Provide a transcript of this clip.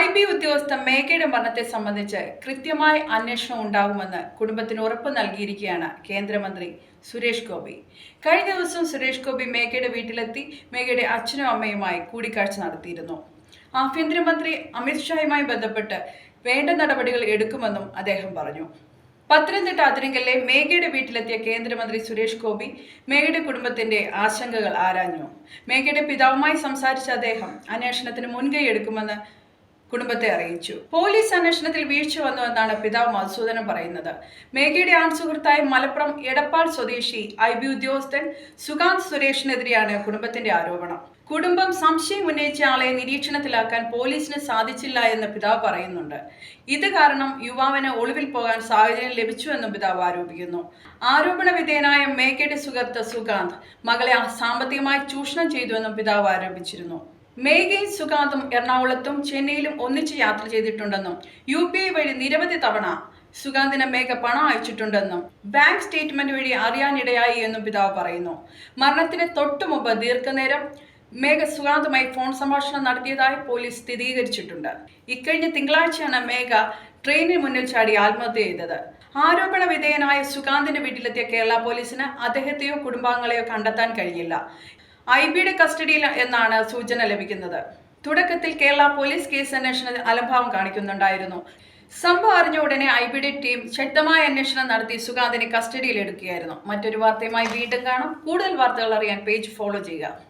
I B ഉദ്യോഗസ്ഥ മേഘയുടെ മരണത്തെ സംബന്ധിച്ച് കൃത്യമായ അന്വേഷണം ഉണ്ടാകുമെന്ന് കുടുംബത്തിന് ഉറപ്പ് നൽകിയിരിക്കുകയാണ് കേന്ദ്രമന്ത്രി സുരേഷ് ഗോപി. കഴിഞ്ഞ ദിവസം സുരേഷ് ഗോപി മേഘയുടെ വീട്ടിലെത്തി മേഘയുടെ അച്ഛനും അമ്മയുമായി കൂടിക്കാഴ്ച നടത്തിയിരുന്നു. ആഭ്യന്തരമന്ത്രി അമിത്ഷായുമായി ബന്ധപ്പെട്ട് വേണ്ട നടപടികൾ എടുക്കുമെന്നും അദ്ദേഹം പറഞ്ഞു. പത്തനംതിട്ട അതിരങ്കലിലെ മേഘയുടെ വീട്ടിലെത്തിയ കേന്ദ്രമന്ത്രി സുരേഷ് ഗോപി മേഘയുടെ കുടുംബത്തിന്റെ ആശങ്കകൾ ആരാഞ്ഞു. മേഘയുടെ പിതാവുമായി സംസാരിച്ച അദ്ദേഹം അന്വേഷണത്തിന് മുൻകൈ എടുക്കുമെന്ന് കുടുംബത്തെ അറിയിച്ചു. പോലീസ് അന്വേഷണത്തിൽ വീഴ്ച വന്നുവെന്നാണ് പിതാവ് മധുസൂദനൻ പറയുന്നത്. മേഘയുടെ ആൺ സുഹൃത്തായ മലപ്പുറം എടപ്പാൾ സ്വദേശി ഐ ബി ഉദ്യോഗസ്ഥൻ സുകാന്ത് സുരേഷിനെതിരെയാണ് കുടുംബത്തിന്റെ ആരോപണം. കുടുംബം സംശയം ഉന്നയിച്ച ആളെ നിരീക്ഷണത്തിലാക്കാൻ പോലീസിന് സാധിച്ചില്ല എന്ന് പിതാവ് പറയുന്നുണ്ട്. ഇത് കാരണം യുവാവിന് ഒളിവിൽ പോകാൻ സാഹചര്യം ലഭിച്ചു ലഭിച്ചുവെന്നും പിതാവ് ആരോപിക്കുന്നു. ആരോപണ വിധേയനായ മേഘയുടെ സുഹൃത്ത് സുകാന്ത് മകളെ സാമ്പത്തികമായി ചൂഷണം ചെയ്തുവെന്നും പിതാവ് ആരോപിച്ചിരുന്നു. മേഘയും സുഗാന്തും എറണാകുളത്തും ചെന്നൈയിലും ഒന്നിച്ച് യാത്ര ചെയ്തിട്ടുണ്ടെന്നും യു പി ഐ വഴി നിരവധി തവണ സുഗാന്തിന് മേഘ പണം അയച്ചിട്ടുണ്ടെന്നും ബാങ്ക് സ്റ്റേറ്റ്മെന്റ് വഴി അറിയാനിടയായി എന്നും പിതാവ് പറയുന്നു. മരണത്തിന് തൊട്ടു മുമ്പ് ദീർഘനേരം മേഘ സുഗാന്തുമായി ഫോൺ സംഭാഷണം നടത്തിയതായി പോലീസ് സ്ഥിരീകരിച്ചിട്ടുണ്ട്. ഇക്കഴിഞ്ഞ തിങ്കളാഴ്ചയാണ് മേഘ ട്രെയിനിന് മുന്നിൽ ചാടി ആത്മഹത്യ ചെയ്തത്. ആരോപണ വിധേയനായ സുഗാന്തിന്റെ വീട്ടിലെത്തിയ കേരള പോലീസിന് അദ്ദേഹത്തെയോ കുടുംബാംഗങ്ങളെയോ കണ്ടെത്താൻ കഴിഞ്ഞില്ല. ഐ ബിയുടെ കസ്റ്റഡിയിൽ എന്നാണ് സൂചന ലഭിക്കുന്നത്. തുടക്കത്തിൽ കേരള പോലീസ് കേസ് അന്വേഷണത്തിൽ അലംഭാവം കാണിക്കുന്നുണ്ടായിരുന്നു. സംഭവം അറിഞ്ഞ ഉടനെ ഐ ബിയുടെ ടീം ശക്തമായ അന്വേഷണം നടത്തി സുഗാന്തിനെ കസ്റ്റഡിയിൽ എടുക്കുകയായിരുന്നു. മറ്റൊരു വാർത്തയുമായി വീണ്ടും കാണാം. കൂടുതൽ വാർത്തകൾ അറിയാൻ പേജ് ഫോളോ ചെയ്യുക.